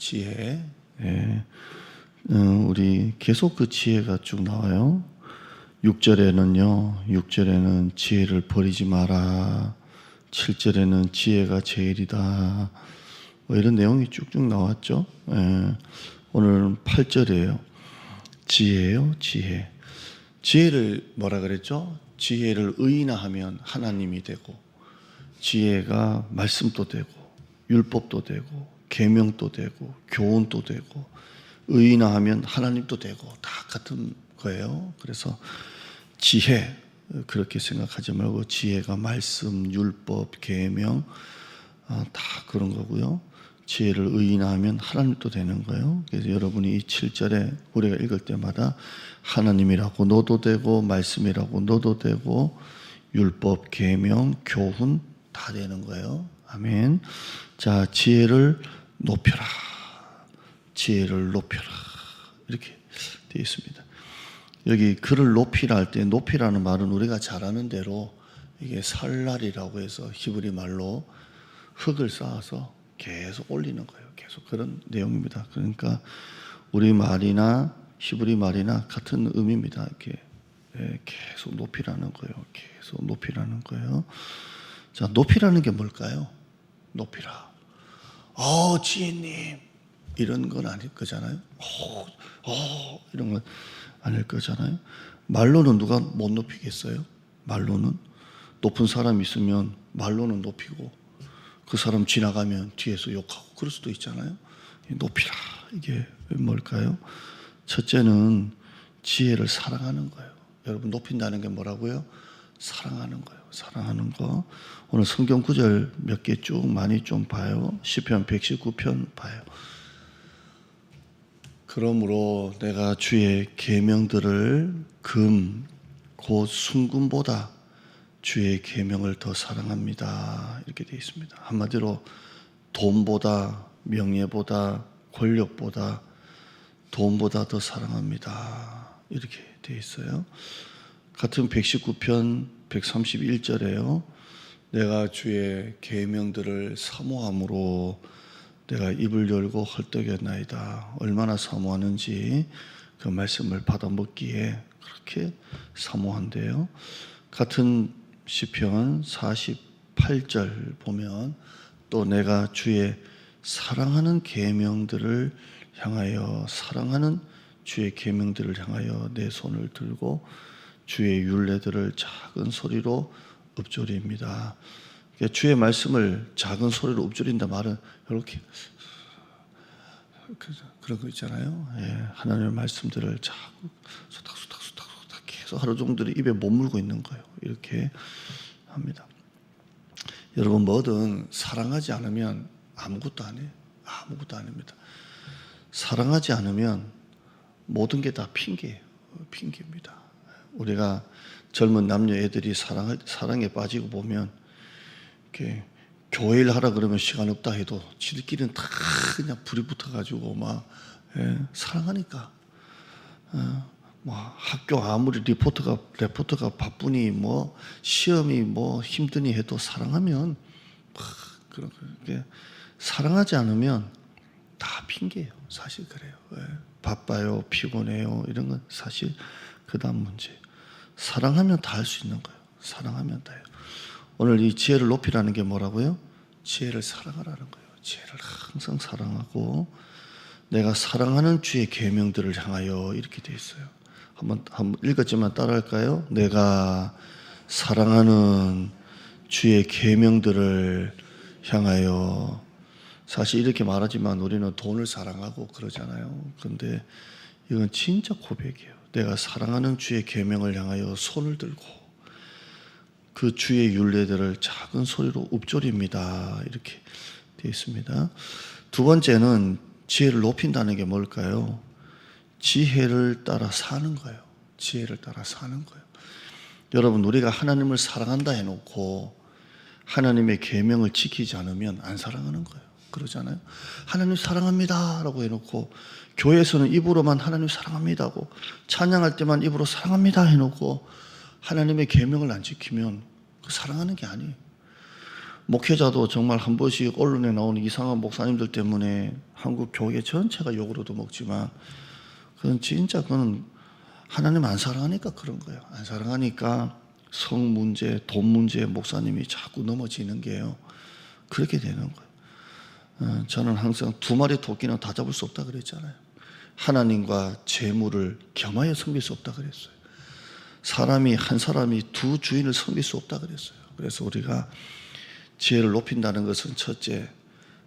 지혜. 예. 어, 우리 계속 그 지혜가 쭉 나와요. 6절에는요. 6절에는 지혜를 버리지 마라. 7절에는 지혜가 제일이다. 뭐 이런 내용이 쭉쭉 나왔죠. 예. 오늘은 8절이에요. 지혜요, 지혜. 지혜를 뭐라 그랬죠? 지혜를 의인화하면 하나님이 되고 지혜가 말씀도 되고 율법도 되고 계명도 되고 교훈도 되고 의인화 하면 하나님도 되고 다 같은 거예요. 그래서 지혜 그렇게 생각하지 말고 지혜가 말씀, 율법, 계명 아, 다 그런 거고요. 지혜를 의인화하면 하나님도 되는 거예요. 그래서 여러분이 이 7절에 우리가 읽을 때마다 하나님이라고 너도 되고 말씀이라고 너도 되고 율법, 계명, 교훈 다 되는 거예요. 아멘. 자, 지혜를 높여라. 지혜를 높여라. 이렇게 되어 있습니다. 여기 글을 높이라 할 때 높이라는 말은 우리가 잘 아는 대로 이게 살날이라고 해서 히브리 말로 흙을 쌓아서 계속 올리는 거예요. 계속 그런 내용입니다. 그러니까 우리 말이나 히브리 말이나 같은 의미입니다. 이렇게 예, 계속 높이라는 거예요. 계속 높이라는 거예요. 자, 높이라는 게 뭘까요? 높이라. 어, 지혜님. 이런 건 아닐 거잖아요. 어, 어, 이런 건 아닐 거잖아요. 말로는 누가 못 높이겠어요? 말로는 높은 사람 있으면 말로는 높이고 그 사람 지나가면 뒤에서 욕하고 그럴 수도 있잖아요. 높이라 이게 뭘까요? 첫째는 지혜를 사랑하는 거예요. 여러분 높인다는 게 뭐라고요? 사랑하는 거예요. 사랑하는 거. 오늘 성경 구절 몇 개 쭉 많이 좀 봐요. 시편 119편 봐요. 그러므로 내가 주의 계명들을 금 곧 순금보다 주의 계명을 더 사랑합니다. 이렇게 되어 있습니다. 한마디로 돈보다 명예보다 권력보다 돈보다 더 사랑합니다. 이렇게 되어 있어요. 같은 119편 131절에요. 내가 주의 계명들을 사모함으로 내가 입을 열고 헐떡였나이다. 얼마나 사모하는지 그 말씀을 받아 먹기에 그렇게 사모한대요. 같은 시편 48절 보면 또 내가 주의 사랑하는 계명들을 향하여 사랑하는 주의 계명들을 향하여 내 손을 들고 주의 율례들을 작은 소리로 읊조립니다. 그러니까 주의 말씀을 작은 소리로 읊조린다 말은 이렇게 그런 거 있잖아요. 예, 하나님의 말씀들을 자꾸 소탁소탁 소탁소탁 계속 하루 종일 입에 못 물고 있는 거예요. 이렇게 합니다. 여러분 뭐든 사랑하지 않으면 아무것도 안 해. 아무것도 아닙니다. 사랑하지 않으면 모든 게 다 핑계예요. 핑계입니다. 우리가 젊은 남녀 애들이 사랑 사랑에 빠지고 보면 이렇게 교회 일 하라 그러면 시간 없다 해도 지들끼리는 다 그냥 불이 붙어가지고 막 예, 사랑하니까 어, 뭐 학교 아무리 리포터가 레포터가 바쁘니 뭐 시험이 뭐 힘드니 해도 사랑하면 막 그런 게 사랑하지 않으면 다 핑계예요. 사실 그래요. 예, 바빠요, 피곤해요 이런 건 사실 그 다음 문제. 사랑하면 다 할 수 있는 거예요. 사랑하면 다요. 오늘 이 지혜를 높이라는 게 뭐라고요? 지혜를 사랑하라는 거예요. 지혜를 항상 사랑하고 내가 사랑하는 주의 계명들을 향하여 이렇게 돼 있어요. 한번 한번 읽었지만 따라할까요? 내가 사랑하는 주의 계명들을 향하여 사실 이렇게 말하지만 우리는 돈을 사랑하고 그러잖아요. 그런데 이건 진짜 고백이에요. 내가 사랑하는 주의 계명을 향하여 손을 들고 그 주의 윤례들을 작은 소리로 읊조립니다. 이렇게 되어 있습니다. 두 번째는 지혜를 높인다는 게 뭘까요? 지혜를 따라 사는 거예요. 지혜를 따라 사는 거예요. 여러분 우리가 하나님을 사랑한다 해놓고 하나님의 계명을 지키지 않으면 안 사랑하는 거예요. 그러잖아요. 하나님 사랑합니다라고 해놓고 교회에서는 입으로만 하나님 사랑합니다고 찬양할 때만 입으로 사랑합니다 해놓고 하나님의 계명을 안 지키면 그 사랑하는 게 아니에요. 목회자도 정말 한 번씩 언론에 나오는 이상한 목사님들 때문에 한국 교회 전체가 욕을 얻어먹지만 그건 진짜 그건 하나님 안 사랑하니까 그런 거예요. 안 사랑하니까 성 문제, 돈 문제 목사님이 자꾸 넘어지는 게요. 그렇게 되는 거예요. 어, 저는 항상 두 마리 토끼는 다 잡을 수 없다 그랬잖아요. 하나님과 재물을 겸하여 섬길 수 없다 그랬어요. 사람이 한 사람이 두 주인을 섬길 수 없다 그랬어요. 그래서 우리가 지혜를 높인다는 것은 첫째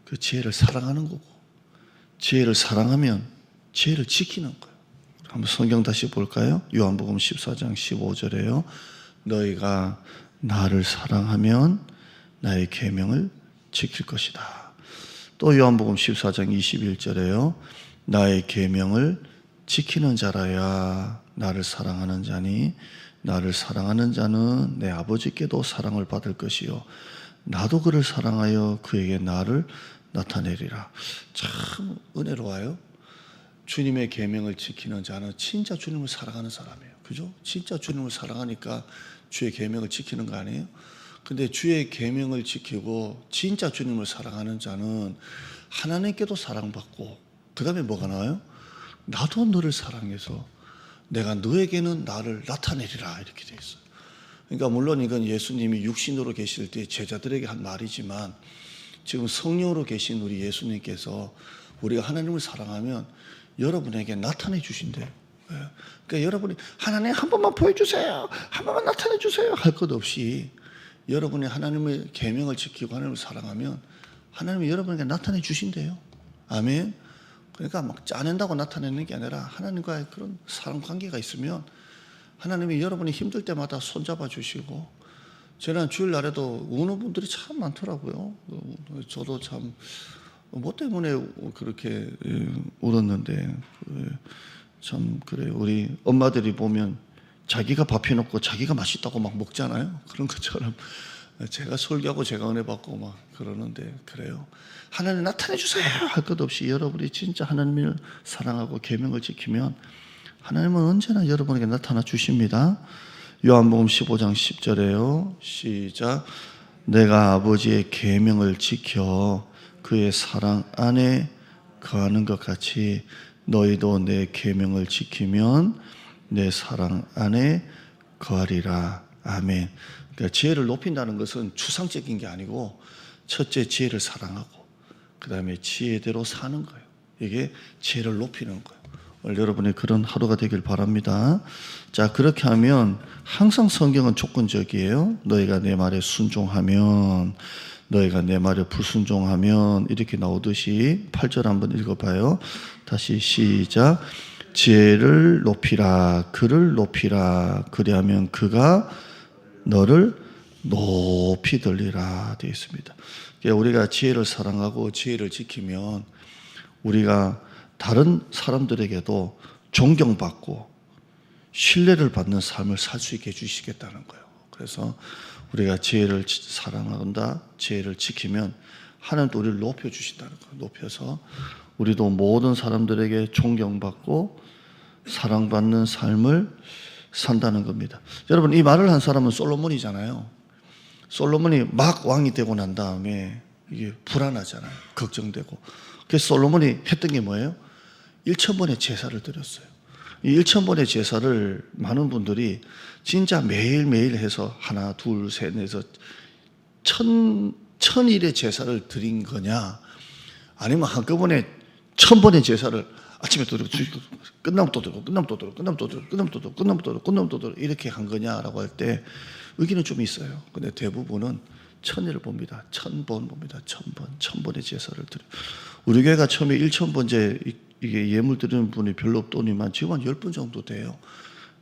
그 지혜를 사랑하는 거고 지혜를 사랑하면 지혜를 지키는 거예요. 한번 성경 다시 볼까요? 요한복음 14장 15절에요. 너희가 나를 사랑하면 나의 계명을 지킬 것이다. 또 요한복음 14장 21절에요. 나의 계명을 지키는 자라야 나를 사랑하는 자니 나를 사랑하는 자는 내 아버지께도 사랑을 받을 것이요 나도 그를 사랑하여 그에게 나를 나타내리라. 참 은혜로워요. 주님의 계명을 지키는 자는 진짜 주님을 사랑하는 사람이에요. 그죠? 진짜 주님을 사랑하니까 주의 계명을 지키는 거 아니에요? 근데 주의 계명을 지키고 진짜 주님을 사랑하는 자는 하나님께도 사랑받고 그다음에 뭐가 나와요? 나도 너를 사랑해서 내가 너에게는 나를 나타내리라 이렇게 돼 있어요. 그러니까 물론 이건 예수님이 육신으로 계실 때 제자들에게 한 말이지만 지금 성령으로 계신 우리 예수님께서 우리가 하나님을 사랑하면 여러분에게 나타내 주신대요. 예. 그러니까 여러분이 하나님 한 번만 보여주세요. 한 번만 나타내 주세요. 할 것 없이 여러분이 하나님의 계명을 지키고 하나님을 사랑하면 하나님이 여러분에게 나타내 주신대요. 아멘. 그러니까 막 짜낸다고 나타내는 게 아니라 하나님과의 그런 사랑 관계가 있으면 하나님이 여러분이 힘들 때마다 손잡아 주시고 지난 주일날에도 우는 분들이 참 많더라고요. 저도 참 뭐 때문에 그렇게 울었는데 참 그래 우리 엄마들이 보면 자기가 밥 해놓고 자기가 맛있다고 막 먹잖아요. 그런 것처럼 제가 설교하고 제가 은혜 받고 막 그러는데 그래요. 하나님 나타내 주세요 할 것 없이 여러분이 진짜 하나님을 사랑하고 계명을 지키면 하나님은 언제나 여러분에게 나타나 주십니다. 요한복음 15장 10절에요. 시작. 내가 아버지의 계명을 지켜 그의 사랑 안에 거하는 것 같이 너희도 내 계명을 지키면 내 사랑 안에 거하리라. 아멘. 그러니까 지혜를 높인다는 것은 추상적인 게 아니고 첫째 지혜를 사랑하고 그 다음에 지혜대로 사는 거예요. 이게 지혜를 높이는 거예요. 여러분의 그런 하루가 되길 바랍니다. 자, 그렇게 하면 항상 성경은 조건적이에요. 너희가 내 말에 순종하면 너희가 내 말에 불순종하면 이렇게 나오듯이 8절 한번 읽어봐요. 다시 시작. 지혜를 높이라, 그를 높이라. 그리하면 그가 너를 높이 들리라 되어 있습니다. 우리가 지혜를 사랑하고 지혜를 지키면 우리가 다른 사람들에게도 존경받고 신뢰를 받는 삶을 살 수 있게 해주시겠다는 거예요. 그래서 우리가 지혜를 사랑한다, 지혜를 지키면 하나님도 우리를 높여주신다는 거예요. 높여서 우리도 모든 사람들에게 존경받고 사랑받는 삶을 산다는 겁니다. 여러분, 이 말을 한 사람은 솔로몬이잖아요. 솔로몬이 막 왕이 되고 난 다음에 이게 불안하잖아요. 걱정되고. 그래서 솔로몬이 했던 게 뭐예요? 1천번의 제사를 드렸어요. 이 1천번의 제사를 많은 분들이 진짜 매일매일 해서 하나, 둘, 셋, 넷에서 천, 천일의 제사를 드린 거냐? 아니면 한꺼번에 천번의 제사를 아침에 또 드리고, 끝나면 또 드리고, 끝나면 또 드리고, 끝나면 또 드리고, 끝나면 또 드리고, 끝나면 또 드리고, 끝나면 또 드리고, 이렇게 한 거냐라고 할 때 의견은 좀 있어요. 근데 대부분은 천일을 봅니다. 천번 봅니다. 천 번, 천 번의 제사를 드려. 우리 교회가 처음에 일천 번째 이게 예물 드리는 분이 별로 없더니만 지금 한 열 분 정도 돼요.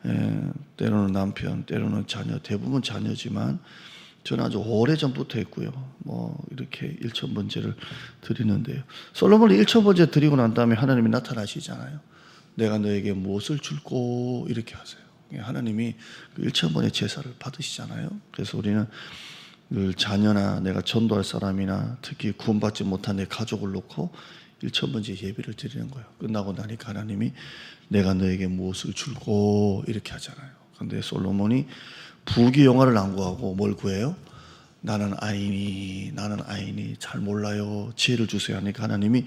예, 때로는 남편, 때로는 자녀, 대부분 자녀지만 저는 아주 오래 전부터 했고요. 뭐 이렇게 일천 번째를 드리는데요. 솔로몬이 일천 번째 드리고 난 다음에 하나님이 나타나시잖아요. 내가 너에게 무엇을 줄고 이렇게 하세요. 예, 하나님이 그 일천 번의 제사를 받으시잖아요. 그래서 우리는 늘 자녀나 내가 전도할 사람이나 특히 구원받지 못한 내 가족을 놓고 일천 번째 예배를 드리는 거예요. 끝나고 나니까 하나님이 내가 너에게 무엇을 줄고 이렇게 하잖아요. 근데 솔로몬이 부귀 영화를 안 구하고 뭘 구해요? 나는 아이니 나는 아이니 잘 몰라요. 지혜를 주세요 하니까 하나님이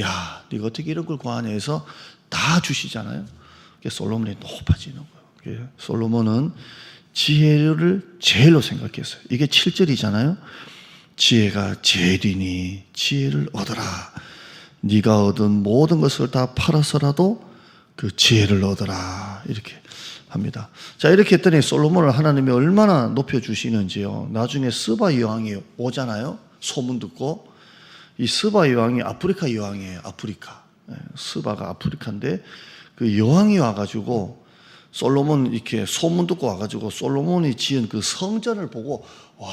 야 네가 어떻게 이런 걸 구하냐 해서 다 주시잖아요. 솔로몬이 높아지는 거예요. 솔로몬은 지혜를 제일로 생각했어요. 이게 7절이잖아요. 지혜가 제일이니 지혜를 얻어라. 네가 얻은 모든 것을 다 팔아서라도 그 지혜를 얻어라. 이렇게 합니다. 자 이렇게 했더니 솔로몬을 하나님이 얼마나 높여 주시는지요. 나중에 스바 여왕이 오잖아요. 소문 듣고 이 스바 여왕이 아프리카 여왕이에요. 아프리카 예, 스바가 아프리카인데 그 여왕이 와가지고 솔로몬 이렇게 소문 듣고 와가지고 솔로몬이 지은 그 성전을 보고 와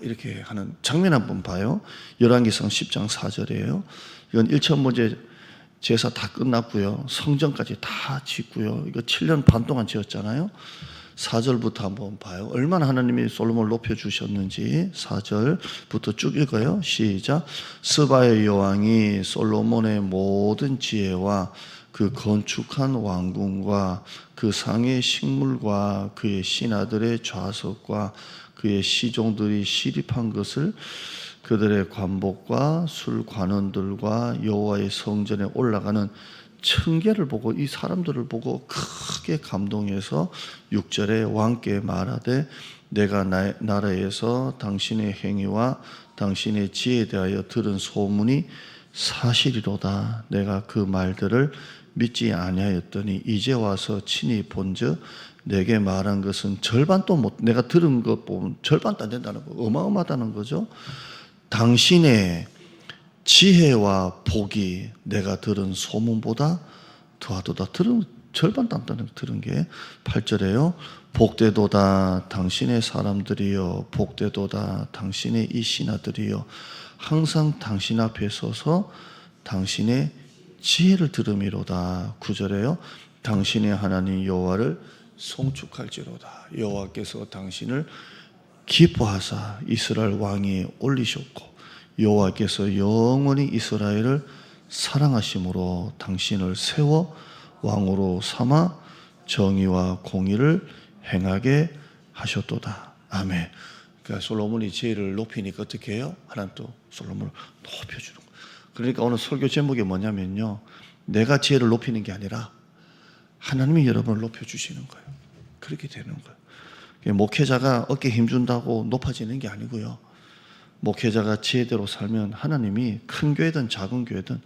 이렇게 하는 장면 한번 봐요. 열왕기상 10장 4절이에요. 이건 1천 번째 제사 다 끝났고요. 성전까지 다 짓고요. 이거 7년 반 동안 지었잖아요. 4절부터 한번 봐요. 얼마나 하나님이 솔로몬을 높여 주셨는지 4절부터 쭉 읽어요. 시작. 스바의 여왕이 솔로몬의 모든 지혜와 그 건축한 왕궁과 그 상의 식물과 그의 신하들의 좌석과 그의 시종들이 시립한 것을 그들의 관복과 술 관원들과 여호와의 성전에 올라가는 청계를 보고 이 사람들을 보고 크게 감동해서 6절에 왕께 말하되 내가 나, 나라에서 당신의 행위와 당신의 지혜에 대하여 들은 소문이 사실이로다. 내가 그 말들을 믿지 아니하였더니 이제 와서 친히 본즉 내게 말한 것은 절반도 못 내가 들은 것 보면 절반도 안 된다는 거 어마어마하다는 거죠. 당신의 지혜와 복이 내가 들은 소문보다 더하도다. 들은 안 되는 들은 게 8절에요. 복되도다 당신의 사람들이여 복되도다 당신의 이 신하들이여 항상 당신 앞에 서서 당신의 지혜를 들음이로다. 9절에요. 당신의 하나님 여호와를 송축할지로다. 여호와께서 당신을 기뻐하사 이스라엘 왕이 올리셨고 여호와께서 영원히 이스라엘을 사랑하심으로 당신을 세워 왕으로 삼아 정의와 공의를 행하게 하셨도다. 아멘. 그러니까 솔로몬이 지혜를 높이니까 어떻게 해요? 하나님 또 솔로몬을 높여주는 거예요. 그러니까 오늘 설교 제목이 뭐냐면요. 내가 지혜를 높이는 게 아니라 하나님이 여러분을 높여주시는 거예요. 그렇게 되는 거예요. 목회자가 어깨 힘준다고 높아지는 게 아니고요. 목회자가 지혜대로 살면 하나님이 큰 교회든 작은 교회든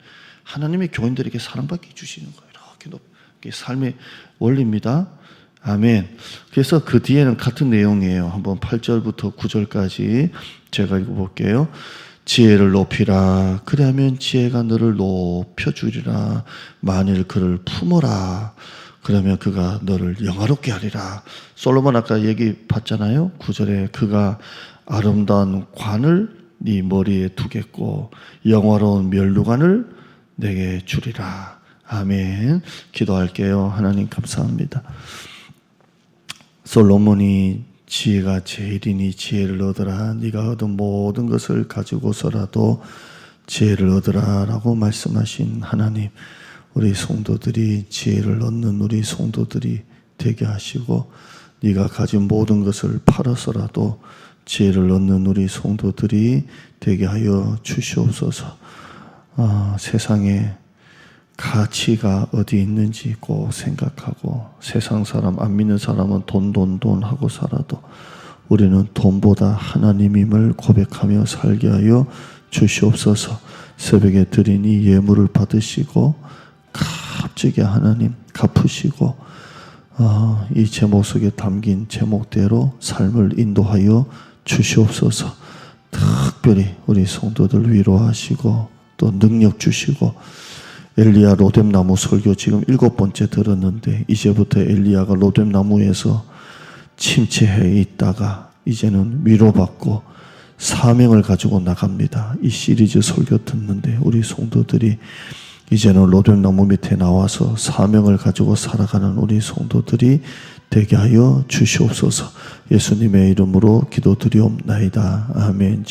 하나님이 교인들에게 사랑받게 해주시는 거예요. 이렇게 높, 이게 삶의 원리입니다. 아멘. 그래서 그 뒤에는 같은 내용이에요. 한번 8절부터 9절까지 제가 읽어볼게요. 지혜를 높이라. 그리하면 지혜가 너를 높여주리라. 만일 그를 품어라. 그러면 그가 너를 영화롭게 하리라. 솔로몬 아까 얘기 봤잖아요. 9절에 그가 아름다운 관을 네 머리에 두겠고 영화로운 멸류관을 내게 주리라. 아멘. 기도할게요. 하나님 감사합니다. 솔로몬이 지혜가 제일이니 지혜를 얻으라. 네가 얻은 모든 것을 가지고서라도 지혜를 얻으라라고 말씀하신 하나님. 우리 성도들이 지혜를 얻는 우리 성도들이 되게 하시고 네가 가진 모든 것을 팔아서라도 지혜를 얻는 우리 성도들이 되게 하여 주시옵소서. 아, 세상에 가치가 어디 있는지 꼭 생각하고 세상 사람 안 믿는 사람은 돈 돈 돈 하고 살아도 우리는 돈보다 하나님임을 고백하며 살게 하여 주시옵소서. 새벽에 드린 이 예물을 받으시고 값지게 하나님 갚으시고 어, 이 제목 속에 담긴 제목대로 삶을 인도하여 주시옵소서. 특별히 우리 성도들 위로하시고 또 능력 주시고 엘리야 로뎀나무 설교 지금 일곱 번째 들었는데 이제부터 엘리야가 로뎀나무에서 침체해 있다가 이제는 위로받고 사명을 가지고 나갑니다. 이 시리즈 설교 듣는데 우리 성도들이 이제는 로뎀나무 밑에 나와서 사명을 가지고 살아가는 우리 성도들이 되게 하여 주시옵소서. 예수님의 이름으로 기도드리옵나이다. 아멘.